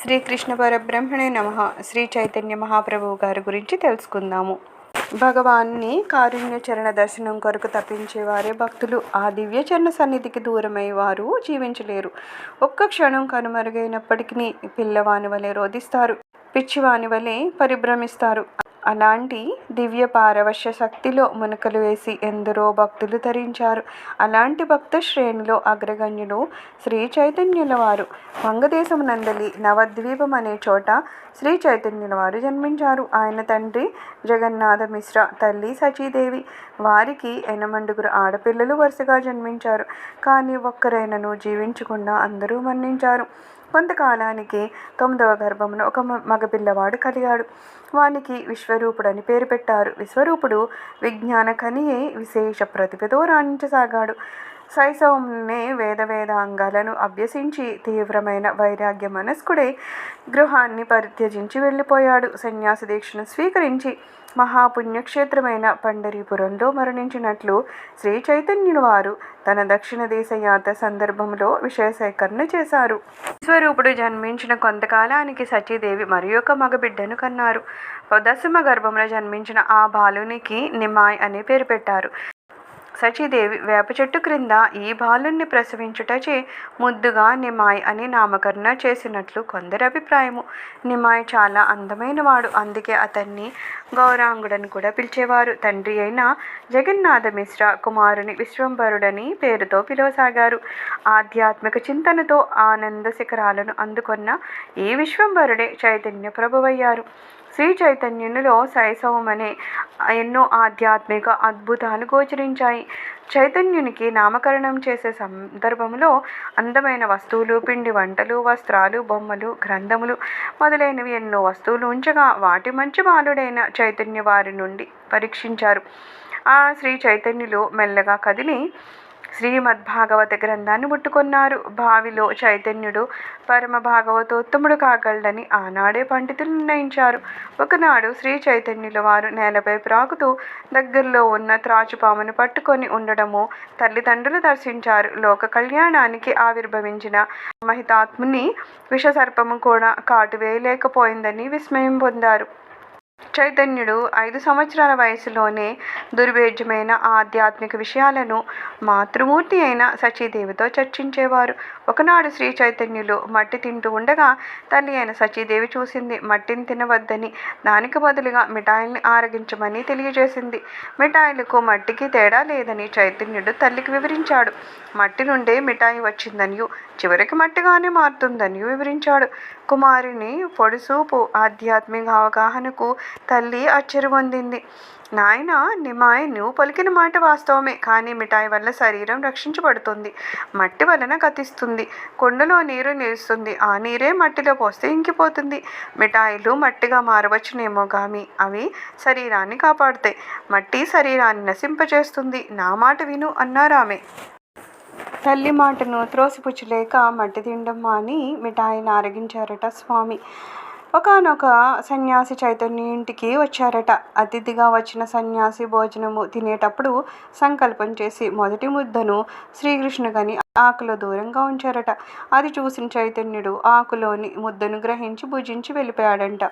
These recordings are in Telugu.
శ్రీకృష్ణ పరబ్రహ్మణే నమ. శ్రీ చైతన్య మహాప్రభువు గారి గురించి తెలుసుకుందాము. భగవాన్ని కారుణ్య చరణ దర్శనం కొరకు తప్పించేవారే భక్తులు. ఆ దివ్య చరణ సన్నిధికి దూరమై వారు జీవించలేరు. ఒక్క క్షణం కనుమరుగైనప్పటికీ పిల్లవాని వలె రోధిస్తారు. పిచ్చివాని వలె పరిభ్రమిస్తారు. అలాంటి దివ్య పారవశ్య శక్తిలో మునకలు వేసి ఎందరో భక్తులు ధరించారు. అలాంటి భక్త శ్రేణిలో అగ్రగణ్యులు శ్రీ చైతన్యుల వారు. వంగదేశం నందలి నవద్వీపం అనే చోట శ్రీ చైతన్యుల వారు జన్మించారు. ఆయన తండ్రి జగన్నాథ మిశ్ర తల్లి సచీదేవి. వారికి ఎనమండుగురు ఆడపిల్లలు వరుసగా జన్మించారు. కానీ ఒక్కరైనను జీవించకుండా అందరూ మరణించారు. కొంతకాలానికి తొమ్మిదవ గర్భంలో ఒక మ- మగపిల్లవాడు కలిగాడు. వానికి విశ్వరూపుడు అని పేరు పెట్టారు. విశ్వరూపుడు విజ్ఞాన కనియే విశేష ప్రతిభతో రాణించసాగాడు. శైశవంనే వేద వేదాంగాలను అభ్యసించి తీవ్రమైన వైరాగ్య మనస్కుడే గృహాన్ని పరిత్యజించి వెళ్ళిపోయాడు. సన్యాసి దీక్షను స్వీకరించి మహాపుణ్యక్షేత్రమైన పండరీపురంలో మరణించినట్లు శ్రీ చైతన్యుని వారు తన దక్షిణ దేశ యాత్ర సందర్భంలో విషయ సేకరణ చేశారు. స్వరూపుడు జన్మించిన కొంతకాలానికి సతీదేవి మరి ఒక మగబిడ్డను కన్నారు. దశమ గర్భంలో జన్మించిన ఆ బాలునికి నిమాయ్ అని పేరు పెట్టారు. సచీదేవి వేప చెట్టు క్రింద ఈ బాలుణ్ణి ప్రసవించుటచే ముద్దుగా నిమాయ్ అని నామకరణ చేసినట్లు కొందరి అభిప్రాయము. నిమాయ్ చాలా అందమైన వాడు అందుకే అతన్ని గౌరాంగుడని కూడా పిలిచేవారు. తండ్రి అయిన జగన్నాథ మిశ్ర కుమారుని విశ్వంభరుడని పేరుతో పిలవసాగారు. ఆధ్యాత్మిక చింతనతో ఆనంద శిఖరాలను అందుకున్న ఈ విశ్వంభరుడే చైతన్య ప్రభువయ్యారు. శ్రీ చైతన్యునిలో శైశవమనే ఎన్నో ఆధ్యాత్మిక అద్భుతాలు గోచరించాయి. చైతన్యునికి నామకరణం చేసే సందర్భంలో అందమైన వస్తువులు పిండి వంటలు వస్త్రాలు బొమ్మలు గ్రంథములు మొదలైనవి ఎన్నో వస్తువులు ఉంచగా వాటి మంచి బాలుడైన చైతన్య వారి నుండి పరీక్షించారు. ఆ శ్రీ చైతన్యులు మెల్లగా కదిలి శ్రీమద్భాగవత గ్రంథాన్ని ముట్టుకున్నారు. భావిలో చైతన్యుడు పరమ భాగవతోత్తముడు కాగలడని ఆనాడే పండితులు నిర్ణయించారు. ఒకనాడు శ్రీ చైతన్యుల వారు నేలపై ప్రాకుతూ దగ్గరలో ఉన్న త్రాచుపామును పట్టుకొని ఉండడము తల్లిదండ్రులు దర్శించారు. లోక కళ్యాణానికి ఆవిర్భవించిన మహితాత్ముని విషసర్పము కూడా కాటు వేయలేకపోయిందని విస్మయం పొందారు. చైతన్యుడు ఐదు సంవత్సరాల వయసులోనే దుర్భేద్యమైన ఆధ్యాత్మిక విషయాలను మాతృమూర్తి అయిన సచీదేవితో చర్చించేవారు. ఒకనాడు శ్రీ చైతన్యులు మట్టి తింటూ ఉండగా తల్లి అయిన సచీదేవి చూసింది మట్టిని తినవద్దని. దానికి బదులుగా మిఠాయిల్ని ఆరగించమని తెలియజేసింది. మిఠాయిలకు మట్టికి తేడా లేదని చైతన్యుడు తల్లికి వివరించాడు. మట్టి నుండే మిఠాయి వచ్చిందనియు చివరికి మట్టిగానే మారుతుందని వివరించాడు. కుమారుని పొడిసూపు ఆధ్యాత్మిక అవగాహనకు తల్లి ఆశ్చర్య పొందింది. నాయన నిమాయ్ నువ్వు పలికిన మాట వాస్తవమే కానీ మిఠాయి వల్ల శరీరం రక్షించబడుతుంది. మట్టి వలన గతిస్తుంది కొండలో నీరు నిలుస్తుంది. ఆ నీరే మట్టిలో పోస్తే ఇంకిపోతుంది. మిఠాయిలు మట్టిగా మారవచ్చునేమో గామి. అవి శరీరాన్ని కాపాడుతాయి. మట్టి శరీరాన్ని నశింపజేస్తుంది. నా మాట విను అన్నారామె. తల్లి మాటను త్రోసిపుచ్చలేక మట్టి తిండమ్మా అని మిఠాయిని ఆరగించారట స్వామి. ఒకనొక సన్యాసి చైతన్య ఇంటికి వచ్చారట. అతిథిగా వచ్చిన సన్యాసి భోజనము తినేటప్పుడు సంకల్పం చేసి మొదటి ముద్దను శ్రీకృష్ణుగని ఆకులో దూరంగా ఉంచారట. అది చూసిన చైతన్యుడు ఆకులోని ముద్దను గ్రహించి భుజించి వెళ్ళిపోయాడంట.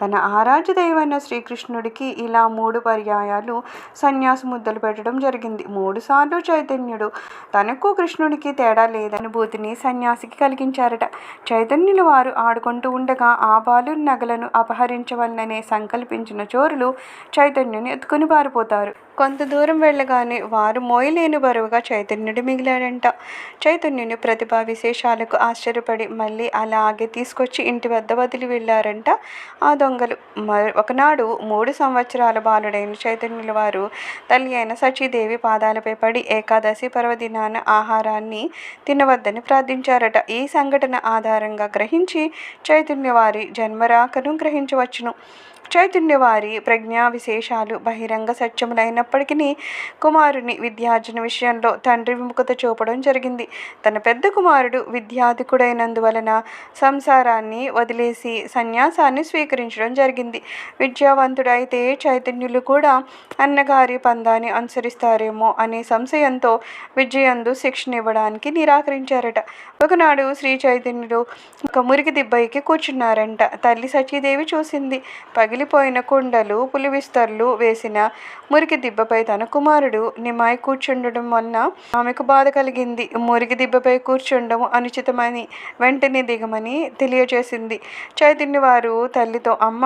తన ఆరాధ్య దైవైన శ్రీకృష్ణుడికి ఇలా మూడు పర్యాయాలు సన్యాసి ముద్దలు పెట్టడం జరిగింది. మూడుసార్లు చైతన్యుడు తనకు కృష్ణుడికి తేడా లేదనుభూతిని సన్యాసికి కలిగించారట. చైతన్యులు వారు ఆడుకుంటూ ఉండగా ఆ బాలు నగలను అపహరించవలననే సంకల్పించిన చోరులు చైతన్యుని ఎత్తుకుని పారిపోతారు. కొంత దూరం వెళ్ళగానే వారు మోయలేని బరువుగా చైతన్యుడు మిగిలాడంట. చైతన్యుని ప్రతిభా విశేషాలకు ఆశ్చర్యపడి మళ్ళీ అలాగే తీసుకొచ్చి ఇంటి వద్ద వదిలి వెళ్ళారంట. ఆ దొంగలు. మ- ఒకనాడు మూడు సంవత్సరాల బాలుడైన చైతన్యుల వారు తల్లి అయిన సచీదేవి పాదాలపై పడి ఏకాదశి పర్వదినాన ఆహారాన్ని తినవద్దని ప్రార్థించారట. ఈ సంఘటన ఆధారంగా గ్రహించి చైతన్య వారి జన్మరాకను గ్రహించవచ్చును. చైతన్య వారి ప్రజ్ఞా విశేషాలు బహిరంగ సత్యములైనప్పటికీ కుమారుని విద్యార్జన విషయంలో తండ్రి విముఖత చూపడం జరిగింది. తన పెద్ద కుమారుడు విద్యాధికుడైనందువలన సంసారాన్ని వదిలేసి సన్యాసాన్ని స్వీకరించడం జరిగింది. విద్యావంతుడైతే చైతన్యులు కూడా అన్నగారి పందాన్ని అనుసరిస్తారేమో అనే సంశయంతో విజయందు శిక్షణ ఇవ్వడానికి నిరాకరించారట. ఒకనాడు శ్రీ చైతన్యుడు ఒక మురికి దిబ్బైకి కూర్చున్నారంట. తల్లి సచీదేవి చూసింది. పగిలిపోయిన కుండలు పులివిస్తర్లు వేసిన మురికి దిబ్బపై తన కుమారుడు నిమాయి కూర్చుండడం వలన ఆమెకు బాధ కలిగింది. మురికి దిబ్బపై కూర్చుండడం అనుచితమని వెంటనే దిగమని తెలియజేసింది. చైతన్య వారు తల్లితో అమ్మ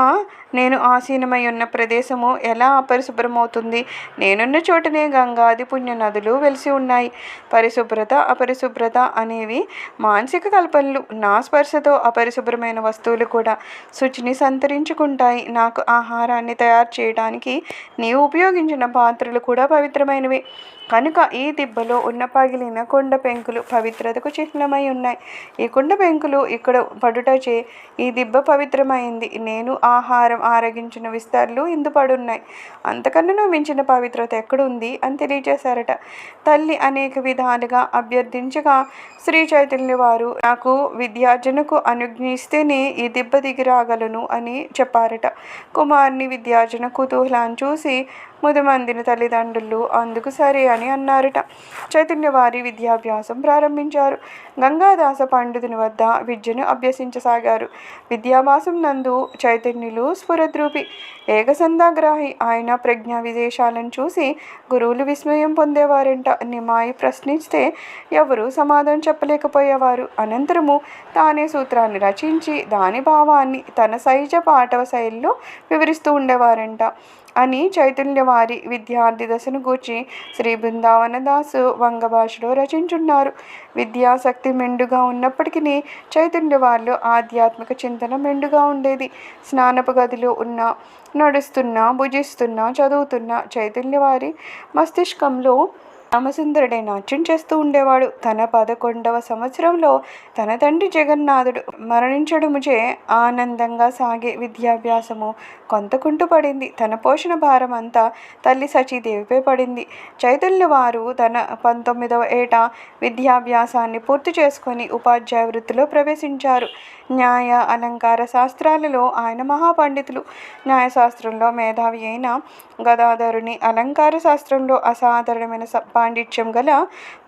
నేను ఆసీనమై ఉన్న ప్రదేశము ఎలా అపరిశుభ్రమవుతుంది? నేనున్న చోటనే గంగాది పుణ్య నదులు వెలిసి ఉన్నాయి. పరిశుభ్రత అపరిశుభ్రత అనేవి మానసిక కల్పనలు. నా స్పర్శతో అపరిశుభ్రమైన వస్తువులు కూడా శుచిని సంతరించుకుంటాయి. నాకు ఆహారాన్ని తయారు చేయడానికి నీవు ఉపయోగించిన పాత్రలు కూడా పవిత్రమైనవి. కనుక ఈ దిబ్బలో ఉన్న పగిలిన కొండ పెంకులు పవిత్రతకు చిహ్నమై ఉన్నాయి. ఈ కొండ పెంకులు ఇక్కడ పడుటచే ఈ దిబ్బ పవిత్రమైంది. నేను ఆహారం ఆరగించిన విస్తారులు ఇందు పడున్నాయి. అంతకన్నా మించిన పవిత్రత ఎక్కడుంది? అని తెలియజేశారట తల్లి అనేక విధాలుగా అభ్యర్థించగా శ్రీ చైతన్య వారు నాకు విద్యార్జనకు అనుజ్ఞిస్తేనే ఈ దిబ్బ దిగి రాగలను అని చెప్పారట. కుమార్ని విద్యార్జన కుతూహలాన్ని చూసి ముదిమందిన తల్లిదండ్రులు అందుకు సరే అని అన్నారట. చైతన్య వారి విద్యాభ్యాసం ప్రారంభించారు. గంగాదాస పండితుని వద్ద విద్యను అభ్యసించసాగారు. విద్యాభ్యాసం నందు చైతన్యులు స్ఫురద్రూపి ఏకసంధాగ్రాహి ఆయన ప్రజ్ఞా విదేశాలను చూసి గురువులు విస్మయం పొందేవారంట. నిమాయి ప్రశ్నిస్తే ఎవరు సమాధానం చెప్పలేకపోయేవారు. అనంతరము తానే సూత్రాన్ని రచించి దాని భావాన్ని తన సహజ పాఠవ శైలిలో వివరిస్తూ ఉండేవారంట. అని చైతన్య వారి విద్యార్థి దశను గూర్చి శ్రీ బృందావన దాసు వంగ భాషలో రచించున్నారు. విద్యాశక్తి మెండుగా ఉన్నప్పటికీ చైతన్య వారిలో ఆధ్యాత్మిక చింతన మెండుగా ఉండేది. స్నానపు గదిలో ఉన్న నడుస్తున్నా భుజిస్తున్నా చదువుతున్న చైతన్య వారి మస్తిష్కంలో రామసుందరుడే నాట్యం చేస్తూ ఉండేవాడు. తన పదకొండవ సంవత్సరంలో తన తండ్రి జగన్నాథుడు మరణించడముచే ఆనందంగా సాగే విద్యాభ్యాసము కొంత కుంటుపడింది తన పోషణ భారం అంతా తల్లి సచీదేవిపై పడింది. చైతన్య వారు తన పంతొమ్మిదవ ఏట విద్యాభ్యాసాన్ని పూర్తి చేసుకొని ఉపాధ్యాయ వృత్తిలో ప్రవేశించారు. న్యాయ అలంకార శాస్త్రాలలో ఆయన మహాపండితులు. న్యాయశాస్త్రంలో మేధావి అయిన గదాధరుని అలంకార శాస్త్రంలో అసాధారణమైన సప్ప పాండిత్యం గల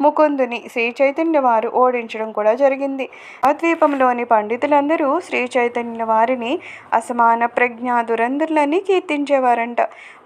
ముకుందుని శ్రీ చైతన్య వారు ఓడించడం కూడా జరిగింది. ద్వీపంలోని పండితులందరూ శ్రీ చైతన్య వారిని అసమాన ప్రజ్ఞా దురంధులని కీర్తించేవారంట.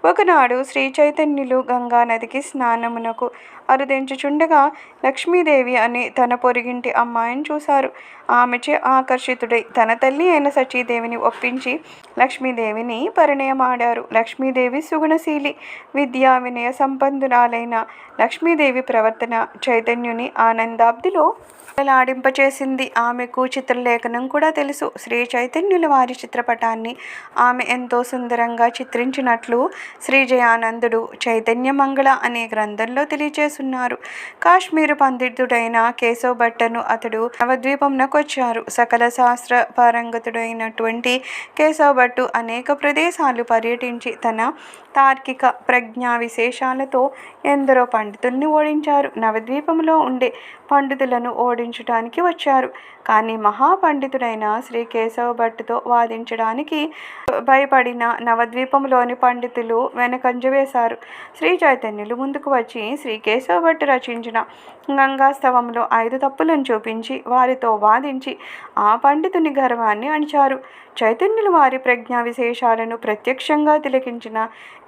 ఒకనాడు శ్రీ చైతన్యులు గంగా నదికి స్నానమునకు అరుదించుచుండగా లక్ష్మీదేవి అని తన పొరిగింటి అమ్మాయిని చూశారు. ఆమెచే ఆకర్షితుడై తన తల్లి అయిన సచీదేవిని ఒప్పించి లక్ష్మీదేవిని పరిణయమాడారు. లక్ష్మీదేవి సుగుణశీలి విద్యా వినయ సంపన్నురాలైన లక్ష్మీదేవి ప్రవర్తన చైతన్యుని ఆనందాబ్దిలో ఆడింపచేసింది ఆమెకు చిత్రలేఖనం కూడా తెలుసు. శ్రీ చైతన్యుల వారి చిత్రపటాన్ని ఆమె ఎంతో సుందరంగా చిత్రించినట్లు శ్రీ జయానందుడు చైతన్య మంగళ అనే గ్రంథంలో తెలియజేస్తున్నారు కాశ్మీరు పండితుడైన కేశవ్ భట్టను అతడు నవద్వీపంనకొచ్చారు. సకల శాస్త్ర పారంగతుడైనటువంటి కేశవ్ భట్టు అనేక ప్రదేశాలు పర్యటించి తన తార్కిక ప్రజ్ఞా విశేషాలతో ఎందరో పండితుల్ని ఓడించారు. నవద్వీపంలో ఉండే పండితులను ఓడించడానికి వచ్చారు. కానీ మహాపండితుడైన శ్రీ కేశవ భట్టుతో వాదించడానికి భయపడిన నవద్వీపంలోని పండితులు వెనకంజ వేశారు. శ్రీ చైతన్యులు ముందుకు వచ్చి శ్రీ కేశవ భట్టు రచించిన గంగాస్తవంలో ఐదు తప్పులను చూపించి వారితో వాదించి ఆ పండితుని గర్వాన్ని అణిచారు. చైతన్యులు వారి ప్రజ్ఞా విశేషాలను ప్రత్యక్షంగా తిలకించిన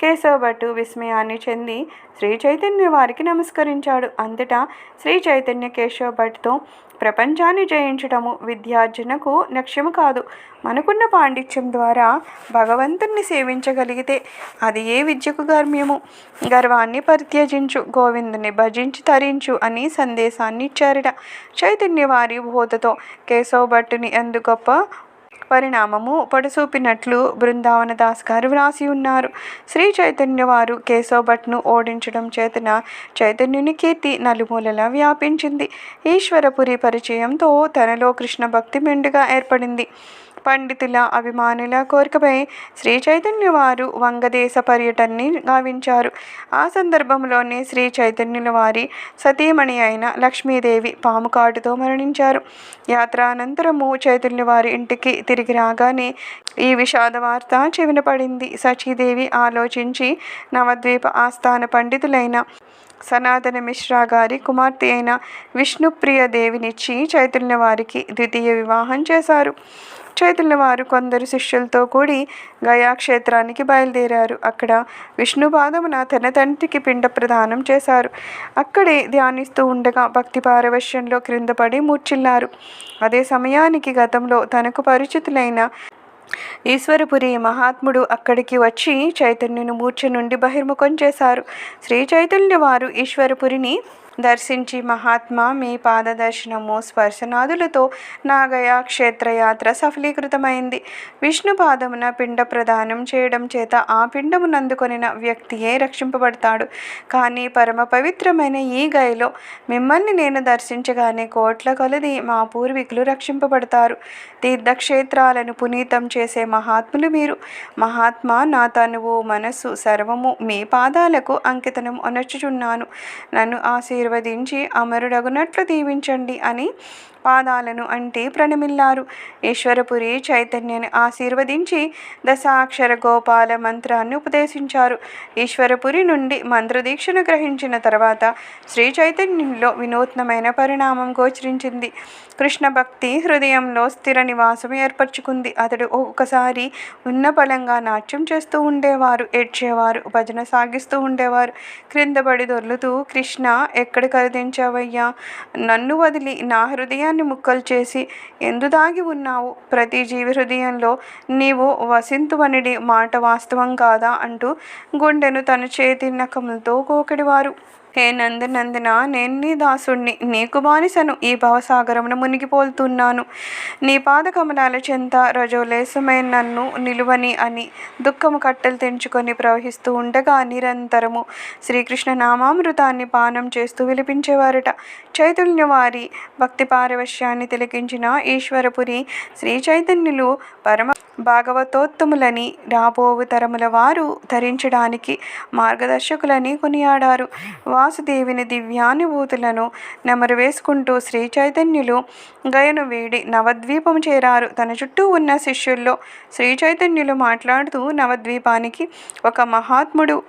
కేశవ భట్టు విస్మయాన్ని చెంది శ్రీ చైతన్య వారికి నమస్కరించాడు. అంతటా శ్రీ చైతన్య కేశవ భట్తో ప్రపంచాన్ని జయించడము విద్యార్జనకు లక్ష్యము కాదు. మనకున్న పాండిత్యం ద్వారా భగవంతుణ్ణి సేవించగలిగితే అది ఏ విద్యకు గర్మ్యము? గర్వాన్ని పరిత్యజించు గోవిందుని భజించి తరించు అని సందేశాన్ని ఇచ్చారట. చైతన్య వారి బోధతో కేశవ భట్టుని ఎందు గొప్ప పరిణామము పొడసూపినట్లు బృందావన దాస్ గారు వ్రాసి ఉన్నారు. శ్రీ చైతన్య వారు కేశవ్ భట్ను ఓడించడం చేతన చైతన్యుని కీర్తి నలుమూలలా వ్యాపించింది. ఈశ్వరపురి పరిచయంతో తనలో కృష్ణ భక్తి మెండుగా ఏర్పడింది. పండితుల అభిమానుల కోరికపై శ్రీ చైతన్య వారు వంగదేశ పర్యటనని గావించారు. ఆ సందర్భంలోనే శ్రీ చైతన్యుల వారి సతీమణి అయిన లక్ష్మీదేవి పాము కాటుతో మరణించారు. యాత్ర అనంతరము చైతన్య వారి ఇంటికి తిరిగి రాగానే ఈ విషాద వార్త చెవిన పడింది సచీదేవి ఆలోచించి నవద్వీప ఆస్థాన పండితులైన సనాతన మిశ్రా గారి కుమార్తె అయిన విష్ణుప్రియ దేవినిచ్చి చైతన్య వారికి ద్వితీయ వివాహం చేశారు. చైతన్య వారు కొందరు శిష్యులతో కూడి గయా క్షేత్రానికి బయలుదేరారు. అక్కడ విష్ణు పాదమున తన తండ్రికి పిండ ప్రదానం చేశారు. అక్కడే ధ్యానిస్తూ ఉండగా భక్తి పారవశ్యంలో క్రిందపడి మూర్చిల్లారు అదే సమయానికి గతంలో తనకు పరిచితులైన ఈశ్వరపురి మహాత్ముడు అక్కడికి వచ్చి చైతన్యుని మూర్ఛ నుండి బహిర్ముఖం చేశారు. శ్రీ చైతన్య వారు ఈశ్వరపురిని దర్శించి మహాత్మా మీ పాదదర్శనము స్పర్శనాదులతో నాగయ క్షేత్రయాత్ర సఫలీకృతమైంది. విష్ణు పాదమున పిండ ప్రదానం చేయడం చేత ఆ పిండమునందుకొనిన వ్యక్తియే రక్షింపబడతాడు. కానీ పరమ పవిత్రమైన ఈ గయలో మిమ్మల్ని నేను దర్శించగానే కోట్ల కొలది మా పూర్వీకులు రక్షింపబడతారు. తీర్థక్షేత్రాలను పునీతం చేసే మహాత్ములు మీరు. మహాత్మా నా తనువు మనస్సు సర్వము మీ పాదాలకు అంకితనం అనర్చుచున్నాను నన్ను ఆశీర్వదించి అమరుడగునట్లు దీవించండి అని పాదాలను అంటే ప్రణమిల్లారు. ఈశ్వరపురి చైతన్యని ఆశీర్వదించి దశాక్షర గోపాల మంత్రాన్ని ఉపదేశించారు. ఈశ్వరపురి నుండి మంత్రదీక్షను గ్రహించిన తర్వాత శ్రీ చైతన్యంలో వినూత్నమైన పరిణామం గోచరించింది. కృష్ణ భక్తి హృదయంలో స్థిర నివాసం ఏర్పరచుకుంది. అతడు ఒక్కసారి ఉన్న బలంగా నాట్యం చేస్తూ ఉండేవారు ఏడ్చేవారు భజన సాగిస్తూ ఉండేవారు. క్రిందపడి దొర్లుతూ కృష్ణ ఎక్కడ కరిదించావయ్యా? నన్ను వదిలి నా హృదయాన్ని ముక్కలు చేసి ఎందు దాగి ఉన్నావు? ప్రతి జీవి హృదయంలో నీవు వసింతువనిడి మాట వాస్తవం కాదా అంటూ గుండెను తన చేతి నకములతో కోకడివారు హే నందనందన నేను నీ దాసుణ్ణి. నీకు బానిసను ఈ భవసాగరమును మునిగిపోతున్నాను. నీ పాద కమలాల చెంత రజోలేసమైన నన్ను నిలువని అని దుఃఖము కట్టెలు తెంచుకొని ప్రవహిస్తూ ఉండగా నిరంతరము శ్రీకృష్ణ నామామృతాన్ని పానం చేస్తూ విలిపించేవారట. చైతన్య వారి భక్తి పారవశ్యాన్ని తిలకించిన ఈశ్వరపురి శ్రీ చైతన్యులు పరమ భాగవతోత్తములని రాబోవు తరముల వారు ధరించడానికి మార్గదర్శకులని కొనియాడారు. దేవిని దివ్యానుభూతులను నెమరు వేసుకుంటూ శ్రీ చైతన్యులు గయను వీడి నవద్వీపం చేరారు. తన చుట్టూ ఉన్న శిష్యుల్లో శ్రీ చైతన్యులు మాట్లాడుతూ నవద్వీపానికి ఒక మహాత్ముడు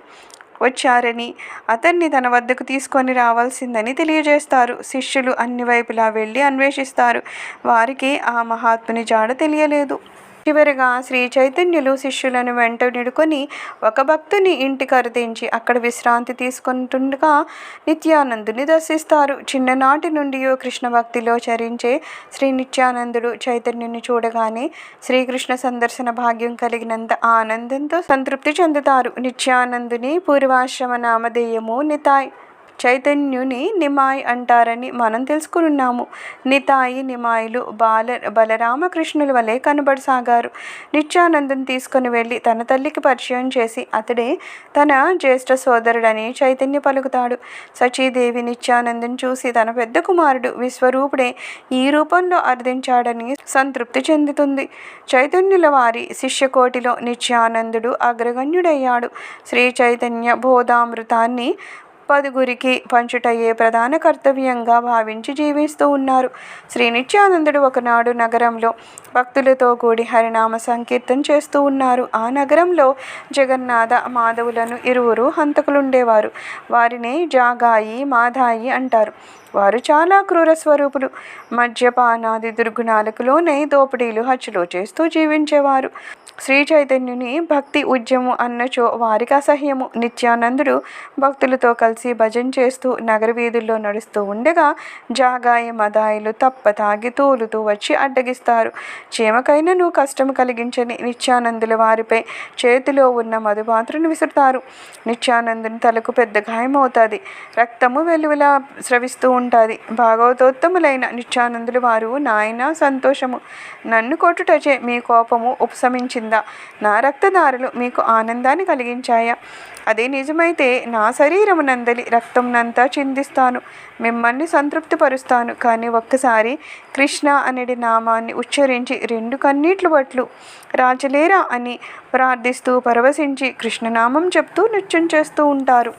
వచ్చారని అతన్ని తన వద్దకు తీసుకొని రావాల్సిందని తెలియజేస్తారు. శిష్యులు అన్ని వైపులా వెళ్ళి అన్వేషిస్తారు. వారికి ఆ మహాత్ముని జాడ తెలియలేదు. చివరిగా శ్రీ చైతన్యులు శిష్యులను వెంట నిడుకొని ఒక భక్తుని ఇంటి కరుదించి అక్కడ విశ్రాంతి తీసుకుంటుండగా నిత్యానందుని దర్శిస్తారు. చిన్ననాటి నుండి కృష్ణ భక్తిలో చరించే శ్రీ నిత్యానందుడు చైతన్యుని చూడగానే శ్రీకృష్ణ సందర్శన భాగ్యం కలిగినంత ఆనందంతో సంతృప్తి చెందుతారు. నిత్యానందుని పూర్వాశ్రమ నామధేయము నితాయ్. చైతన్యుని నిమాయ్ అంటారని మనం తెలుసుకున్నాము నితాయి నిమాయిలు బాల బలరామకృష్ణుల వలె కనబడసాగారు. నిత్యానందం తీసుకుని వెళ్ళి తన తల్లికి పరిచయం చేసి అతడే తన జ్యేష్ఠ సోదరుడని చైతన్య పలుకుతాడు. సచీదేవి నిత్యానందం చూసి తన పెద్ద కుమారుడు విశ్వరూపుడే ఈ రూపంలో అర్థించాడని సంతృప్తి చెందుతుంది. చైతన్యుల వారి శిష్యకోటిలో నిత్యానందుడు అగ్రగణ్యుడయ్యాడు. శ్రీ చైతన్య బోధామృతాన్ని పదుగురికి పంచుటయే ప్రధాన కర్తవ్యంగా భావించి జీవిస్తూ ఉన్నారు. శ్రీ నిత్యానందుడు ఒకనాడు నగరంలో భక్తులతో కూడి హరినామ సంకీర్తన చేస్తూ ఉన్నారు. ఆ నగరంలో జగన్నాథ మాధవులను ఇరువురు హంతకులుండేవారు. వారిని జాగాయి మాధాయి అంటారు. వారు చాలా క్రూర స్వరూపులు. మద్యపానాది దుర్గుణాలకులోనే దోపిడీలు హత్యలు చేస్తూ జీవించేవారు. శ్రీ చైతన్యుని భక్తి ఉద్యమం అన్నచో వారికి అసహ్యము నిత్యానందుడు భక్తులతో కలిసి భజన చేస్తూ నగర వీధుల్లో నడుస్తూ ఉండగా జాగాయ మదాయిలు తప్ప తాగి తోలుతూ వచ్చి అడ్డగిస్తారు. చీమకైనను కష్టం కలిగించని నిత్యానందుల వారిపై చేతిలో ఉన్న మధుపాత్రను విసురుతారు. నిత్యానందుని తలకు పెద్ద గాయమవుతుంది. రక్తము వెలువలా స్రవిస్తూ ఉంటుంది. భాగవతోత్తములైన నిత్యానందుల వారు నాయన సంతోషము. నన్ను కొట్టుటచే మీ కోపము ఉపశమించింది. కింద నా రక్తధారలు మీకు ఆనందాన్ని కలిగించాయా. అదే నిజమైతే నా శరీరమునందలి రక్తంనంతా చిందిస్తాను. మిమ్మల్ని సంతృప్తిపరుస్తాను. కానీ ఒక్కసారి కృష్ణ అనేది నామాన్ని ఉచ్చరించి రెండు కన్నీట్లు బట్లు రాజలేరా అని ప్రార్థిస్తూ పరవశించి కృష్ణనామం చెప్తూ నృత్యం చేస్తూ ఉంటారు.